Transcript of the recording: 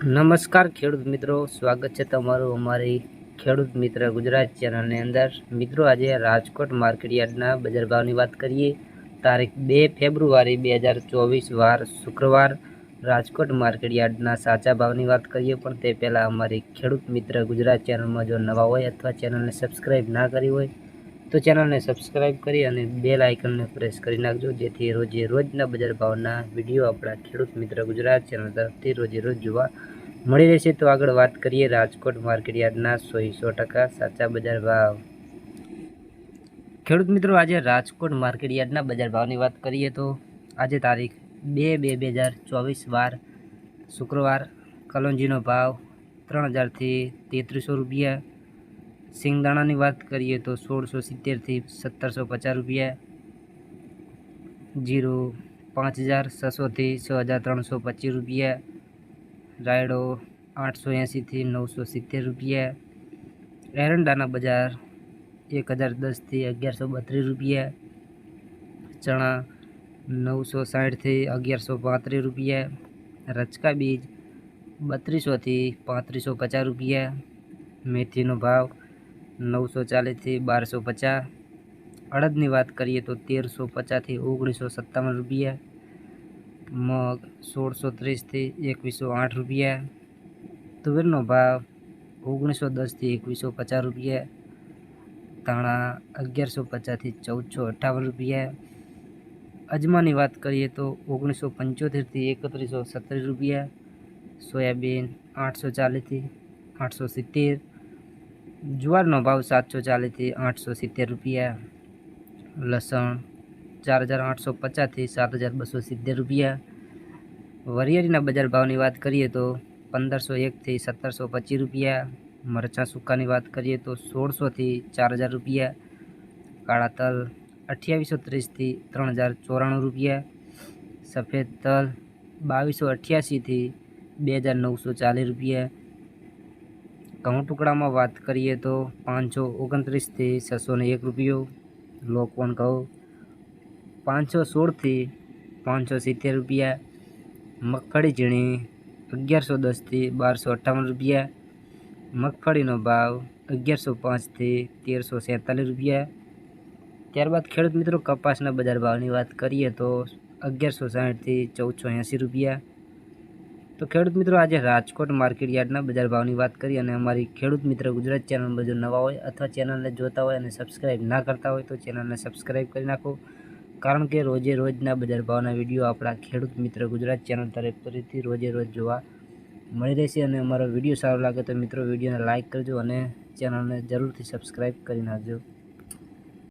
નમસ્કાર ખેડૂત મિત્રો, સ્વાગત છે તમારું અમારી ખેડૂત મિત્ર ગુજરાત ચેનલની અંદર. મિત્રો, આજે રાજકોટ માર્કેટયાર્ડના બજાર ભાવની વાત કરીએ, તારીખ બે ફેબ્રુઆરી બે હજાર ચોવીસ, વાર શુક્રવાર. રાજકોટ માર્કેટયાર્ડના સાચા ભાવની વાત કરીએ, પણ તે પહેલાં અમારી ખેડૂત મિત્ર ગુજરાત ચેનલમાં જો નવા હોય અથવા ચેનલને સબસ્ક્રાઈબ ના કરી હોય તો ચેનલને સબસ્ક્રાઈબ કરી અને બેલ આઇકનને પ્રેસ કરી નાખજો, જેથી રોજે રોજના બજાર ભાવના વીડિયો આપણા ખેડૂત મિત્ર ગુજરાત ચેનલ તરફથી રોજે રોજ જોવા મળી રહેશે. તો આગળ વાત કરીએ રાજકોટ માર્કેટ યાર્ડના સો સો ટકા સાચા બજાર ભાવ. ખેડૂત મિત્રો, આજે રાજકોટ માર્કેટ યાર્ડના બજાર ભાવની વાત કરીએ તો આજે તારીખ બે બે બે હજાર ચોવીસ વાર શુક્રવાર. કલોંજીનો ભાવ ત્રણ હજારથી તેત્રીસો રૂપિયા સિંગદાણાની વાત કરીએ તો સોળસો સિત્તેરથી સત્તરસો પચાસ રૂપિયા. જીરું પાંચ હજાર છસોથી છ હજાર ત્રણસો પચીસ રૂપિયા. રાયડો આઠસો એંશીથી નવસો સિત્તેર રૂપિયા. એરંડાના બજાર એક હજાર દસથી અગિયારસો બત્રીસ રૂપિયા. ચણા નવસો સાઠથી અગિયારસો પાંત્રીસ રૂપિયા. રચકા બીજ બત્રીસોથી પાંત્રીસો પચાસ રૂપિયા. મેથીનો ભાવ નવસો ચાલીસથી બારસો પચાસ. અડદની વાત કરીએ તો તેરસો પચાસથી ઓગણીસો સત્તાવન રૂપિયા. મગ સોળસો ત્રીસથી એકવીસો આઠ રૂપિયા. તુવેરનો ભાવ ઓગણીસો દસથી એકવીસો પચાસ રૂપિયા. ધાણા અગિયારસો પચાસથી ચૌદસો અઠ્ઠાવન રૂપિયા. અજમાની વાત કરીએ તો ઓગણીસો પંચોતેરથી એકત્રીસો સત્તર રૂપિયા. સોયાબીન આઠસો ચાલીસથી આઠસો સિત્તેર. જુવારનો ભાવ સાતસો ચાલીસથી આઠસો સિત્તેર રૂપિયા, લસણ ચાર હજાર આઠસો પચાસથી સાત હજાર બસો સિત્તેર રૂપિયા. વરિયાળીના બજાર ભાવની વાત કરીએ તો પંદરસો એકથી સત્તરસો પચીસ રૂપિયા. મરચાં સૂકાની વાત કરીએ તો સોળસોથી ચાર હજાર રૂપિયા. કાળા તલ અઠ્યાવીસો ત્રીસથી ત્રણ હજાર ચોરાણું રૂપિયા. સફેદ તલ બાવીસો અઠ્યાસીથી બે હજાર નવસો ચાલીસ રૂપિયા. ઘઉં ટુકડામાં વાત કરીએ તો પાંચસો ઓગણત્રીસથી છસો ને એક રૂપિયો, લોકવન ઘઉં પાંચસો સોળથી પાંચસો સિત્તેર રૂપિયા, મગફળી ઝીણી અગિયારસો દસથી બારસો અઠ્ઠાવન રૂપિયા, મગફળીનો ભાવ અગિયારસો પાંચથી તેરસો સેંતાલીસ રૂપિયા. ત્યારબાદ ખેડૂત મિત્રો કપાસના બજાર ભાવની વાત કરીએ તો અગિયારસો સાઠથી ચૌદસો એંસી રૂપિયા તો ખેડૂત મિત્રો, આજે રાજકોટ માર્કેટ યાર્ડના બજાર ભાવની વાત કરી અને અમારી ખેડૂત મિત્ર ગુજરાત ચેનલ જો નવા હોય અથવા ચેનલને જોતા હોય અને સબસ્ક્રાઈબ ના કરતા હોય તો ચેનલને સબસ્ક્રાઈબ કરી નાખો. કારણ કે રોજે રોજના બજાર ભાવના વીડિયો આપણા ખેડૂત મિત્ર ગુજરાત ચેનલ તરફથી રોજે રોજ જોવા મળી રહેશે અને અમારો વીડિયો સારો લાગે તો મિત્રો વિડીયોને લાઇક કરજો અને ચેનલને જરૂરથી સબસ્ક્રાઈબ કરી નાખજો.